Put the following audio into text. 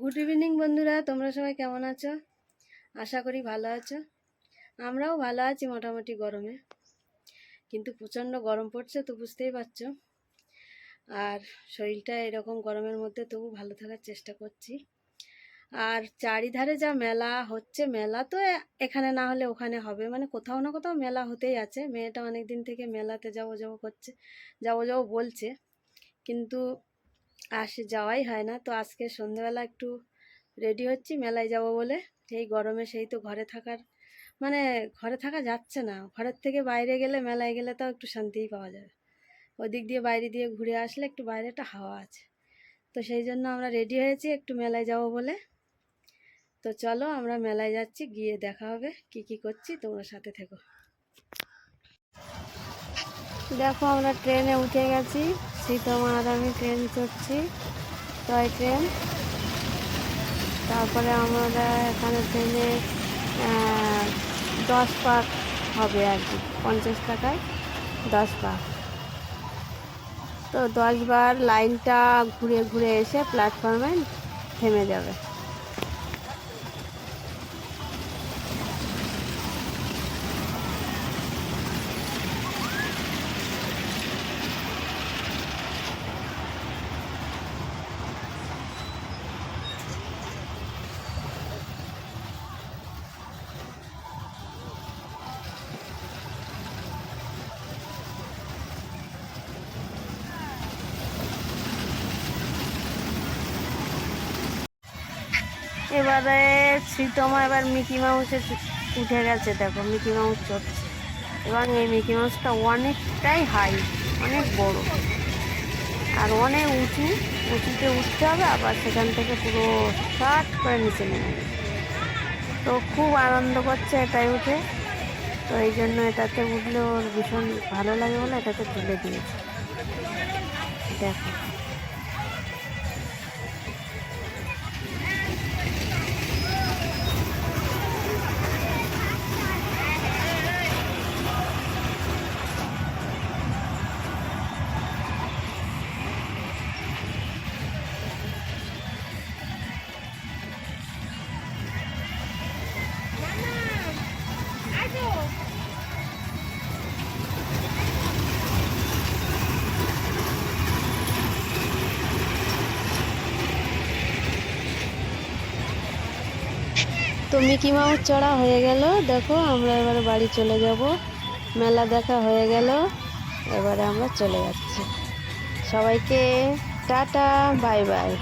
Good evening বন্ধুরা। তোমরা সবাই কেমন আছো? আশা করি ভালো আছো। আমরাও ভালো আছি মোটামুটি গরমে। কিন্তু প্রচণ্ড গরম পড়ছে, তো বুঝতেই পারছ। আর শরীরটা এরকম গরমের মধ্যে তবু ভালো থাকার চেষ্টা করছি। আর চারিধারে যা মেলা হচ্ছে, মেলা তো এখানে না হলে ওখানে হবে। মানে কোথাও না কোথাও মেলা হতেই আছে। মেয়েটা অনেক দিন থেকে মেলাতে যাব যাব করছে, যাব যাব বলছে। কিন্তু আর সে যাওয়াই হয় না। তো আজকে সন্ধেবেলা একটু রেডি হচ্ছি, মেলায় যাব বলে। এই গরমে সেই তো ঘরে থাকার মানে ঘরে থাকা যাচ্ছে না। ঘরের থেকে বাইরে গেলে, মেলায় গেলে তাও একটু শান্তিই পাওয়া যাবে। ওদিক দিয়ে, বাইরে দিয়ে ঘুরে আসলে একটু বাইরে একটা হাওয়া আছে। তো সেই জন্য আমরা রেডি হয়েছি একটু মেলায় যাব বলে। তো চলো আমরা মেলায় যাচ্ছি, গিয়ে দেখা হবে কি কি করছি, তোমরা সাথে থেকো। দেখো আমরা ট্রেনে উঠে গেছি। সীতমা আর আমি ট্রেন চড়ছি টয় ট্রেন তারপরে আমরা এখানে ট্রেনে দশ পাক হবে আর কি, পঞ্চাশ টাকায় দশ পাক। তো দশবার লাইনটা ঘুরে ঘুরে এসে প্ল্যাটফর্মে থেমে যাবে। এবারে শ্রীতমা এবার মিকি মাউসে উঠে গেছে, দেখো মিকি মাউস চড়ছে। এবং এই মিকি মাউসটা অনেকটাই হাই অনেক বড়। আর অনেক উঁচু, উঁচুতে উঠতে হবে, আবার সেখান থেকে পুরো শার্ট করে নিচে নেমে তো খুব আনন্দ করছে এটাই উঠে। তো এই জন্য এটাতে উঠলে ওর ভীষণ ভালো লাগে বলে এটাতে তুলে দিয়েছে। দেখো। তো মিকি মাউস চড়া হয়ে গেল? দেখো, আমরা এবারে বাড়ি চলে যাব। মেলা দেখা হয়ে গেল। এবারে আমরা চলে যাচ্ছি। সবাইকে টাটা, বাই বাই।